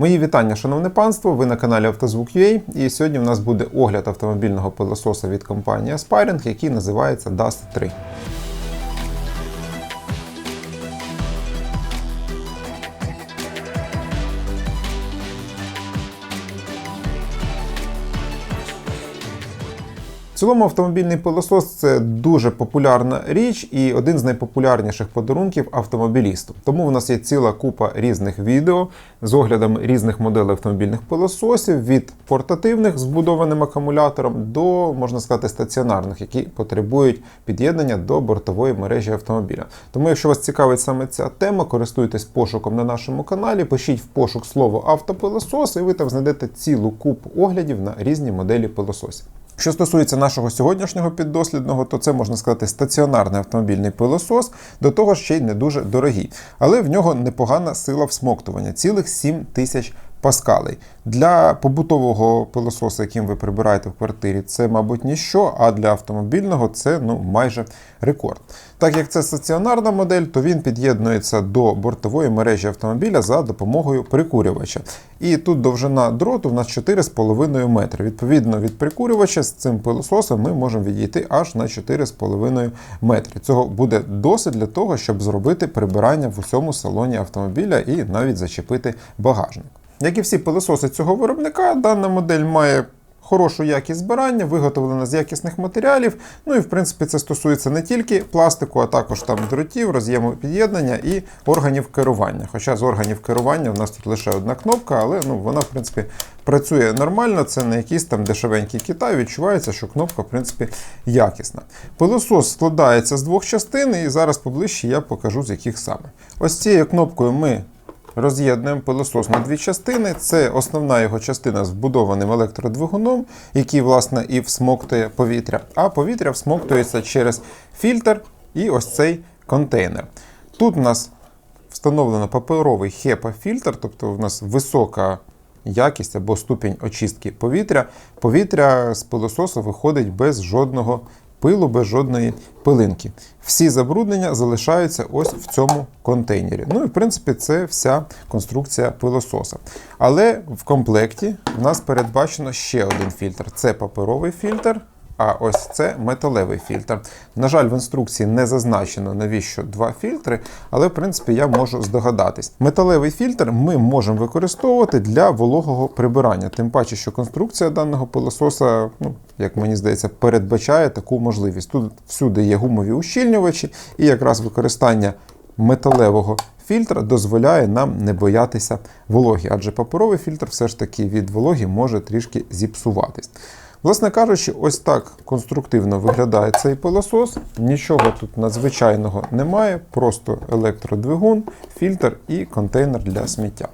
Мої вітання, шановне панство. Ви на каналі Автозвук.ua і сьогодні в нас буде огляд автомобільного пилососа від компанії Aspiring, який називається Dust 3. Цілому автомобільний пилосос це дуже популярна річ і один з найпопулярніших подарунків автомобілісту. Тому в нас є ціла купа різних відео з оглядом різних моделей автомобільних пилососів від портативних з вбудованим акумулятором до, можна сказати, стаціонарних, які потребують під'єднання до бортової мережі автомобіля. Тому, якщо вас цікавить саме ця тема, користуйтесь пошуком на нашому каналі, пишіть в пошук слово автопилосос, і ви там знайдете цілу купу оглядів на різні моделі пилососів. Що стосується нашого сьогоднішнього піддослідного, то це можна сказати стаціонарний автомобільний пилосос, до того ще й не дуже дорогий. Але в нього непогана сила всмоктування цілих 7 тисяч паскалей. Для побутового пилососа, яким ви прибираєте в квартирі, це, мабуть, ніщо, а для автомобільного це ну, майже рекорд. Так як це стаціонарна модель, то він під'єднується до бортової мережі автомобіля за допомогою прикурювача. І тут довжина дроту в нас 4,5 метри. Відповідно від прикурювача з цим пилососом ми можемо відійти аж на 4,5 метри. Цього буде досить для того, щоб зробити прибирання в усьому салоні автомобіля і навіть зачепити багажник. Як і всі пилососи цього виробника, дана модель має хорошу якість збирання, виготовлена з якісних матеріалів. Ну і в принципі це стосується не тільки пластику, а також там дротів, роз'єму під'єднання і органів керування. Хоча з органів керування у нас тут лише одна кнопка, але ну, вона в принципі працює нормально. Це не якийсь там дешевенький Китай. Відчувається, що кнопка в принципі якісна. Пилосос складається з двох частин, і зараз поближче я покажу з яких саме. Ось цією кнопкою ми. Роз'єднуємо пилосос на дві частини. Це основна його частина з вбудованим електродвигуном, який, власне, і всмоктує повітря. А повітря всмоктується через фільтр і ось цей контейнер. Тут у нас встановлено паперовий HEPA-фільтр, тобто у нас висока якість або ступінь очистки повітря. Повітря з пилососу виходить без жодного пилу, без жодної пилинки. Всі забруднення залишаються ось в цьому контейнері. Ну і в принципі це вся конструкція пилососа. Але в комплекті в нас передбачено ще один фільтр. Це паперовий фільтр. А ось це металевий фільтр. На жаль, в інструкції не зазначено, навіщо два фільтри, але в принципі я можу здогадатись. Металевий фільтр ми можемо використовувати для вологого прибирання. Тим паче, що конструкція даного пилососа, ну, як мені здається, передбачає таку можливість. Тут всюди є гумові ущільнювачі, і якраз використання металевого фільтра дозволяє нам не боятися вологі, адже паперовий фільтр все ж таки від вологі може трішки зіпсуватись. Власне кажучи, ось так конструктивно виглядає цей пилосос. Нічого тут надзвичайного немає, просто електродвигун, фільтр і контейнер для сміття.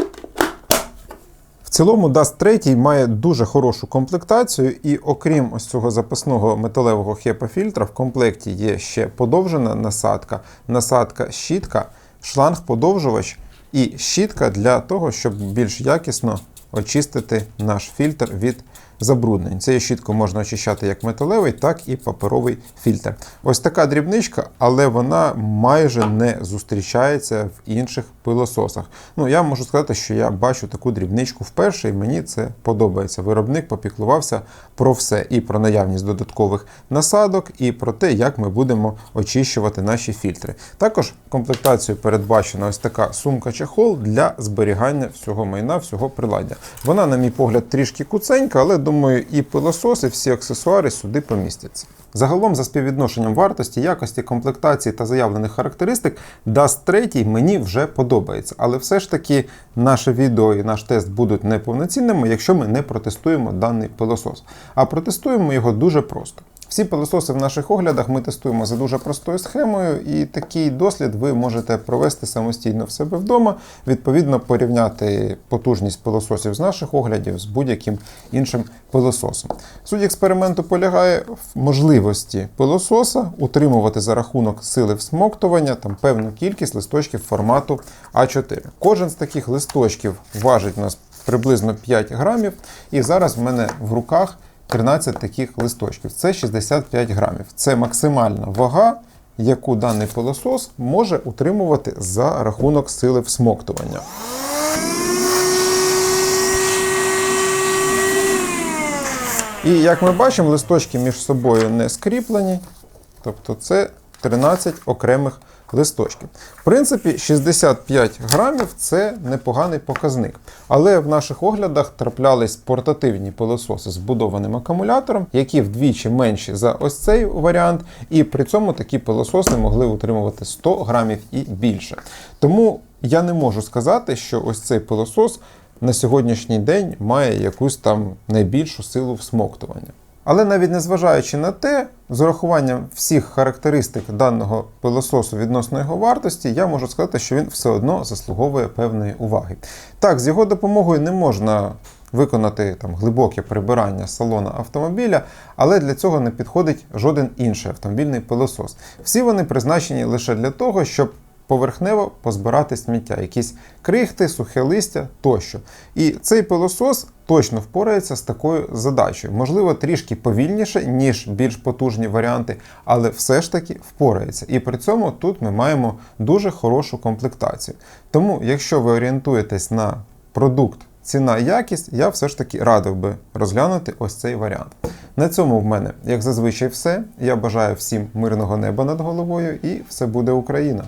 В цілому Dust 3 має дуже хорошу комплектацію, і окрім ось цього запасного металевого HEPA-фільтра, в комплекті є ще подовжена насадка, насадка щітка, шланг-подовжувач і щітка для того, щоб більш якісно очистити наш фільтр від забруднень. Цією щіткою можна очищати як металевий, так і паперовий фільтр. Ось така дрібничка, але вона майже не зустрічається в інших пилососах. Ну, я можу сказати, що я бачу таку дрібничку вперше, і мені це подобається. Виробник попіклувався про все: і про наявність додаткових насадок, і про те, як ми будемо очищувати наші фільтри. Також комплектацією передбачена ось така сумка-чехол для зберігання всього майна, всього приладдя. Вона, на мій погляд, трішки куценька, але думаю, і пилосос, і всі аксесуари сюди помістяться. Загалом, за співвідношенням вартості, якості, комплектації та заявлених характеристик, Dust 3 мені вже подобається. Але все ж таки наше відео і наш тест будуть неповноцінними, якщо ми не протестуємо даний пилосос. А протестуємо його дуже просто. Всі пилососи в наших оглядах ми тестуємо за дуже простою схемою, і такий дослід ви можете провести самостійно в себе вдома, відповідно порівняти потужність пилососів з наших оглядів з будь-яким іншим пилососом. Суть експерименту полягає в можливості пилососа утримувати за рахунок сили всмоктування там певну кількість листочків формату А4. Кожен з таких листочків важить у нас приблизно 5 грамів, і зараз в мене в руках. 13 таких листочків. Це 65 грамів. Це максимальна вага, яку даний пилосос може утримувати за рахунок сили всмоктування. І як ми бачимо, листочки між собою не скріплені, тобто це 13 окремих листочків. В принципі, 65 грамів це непоганий показник. Але в наших оглядах траплялись портативні пилососи з вбудованим акумулятором, які вдвічі менші за ось цей варіант, і при цьому такі пилососи могли утримувати 100 грамів і більше. Тому я не можу сказати, що ось цей пилосос на сьогоднішній день має якусь там найбільшу силу всмоктування. Але навіть незважаючи на те, з урахуванням всіх характеристик даного пилососу відносно його вартості, я можу сказати, що він все одно заслуговує певної уваги. Так, з його допомогою не можна виконати там глибоке прибирання салона автомобіля, але для цього не підходить жоден інший автомобільний пилосос. Всі вони призначені лише для того, щоб поверхнево позбирати сміття, якісь крихти, сухе листя тощо. І цей пилосос точно впорається з такою задачею. Можливо, трішки повільніше, ніж більш потужні варіанти, але все ж таки впорається. І при цьому тут ми маємо дуже хорошу комплектацію. Тому, якщо ви орієнтуєтесь на продукт. Ціна якість, я все ж таки радив би розглянути ось цей варіант. На цьому в мене, як зазвичай, все. Я бажаю всім мирного неба над головою і все буде Україна!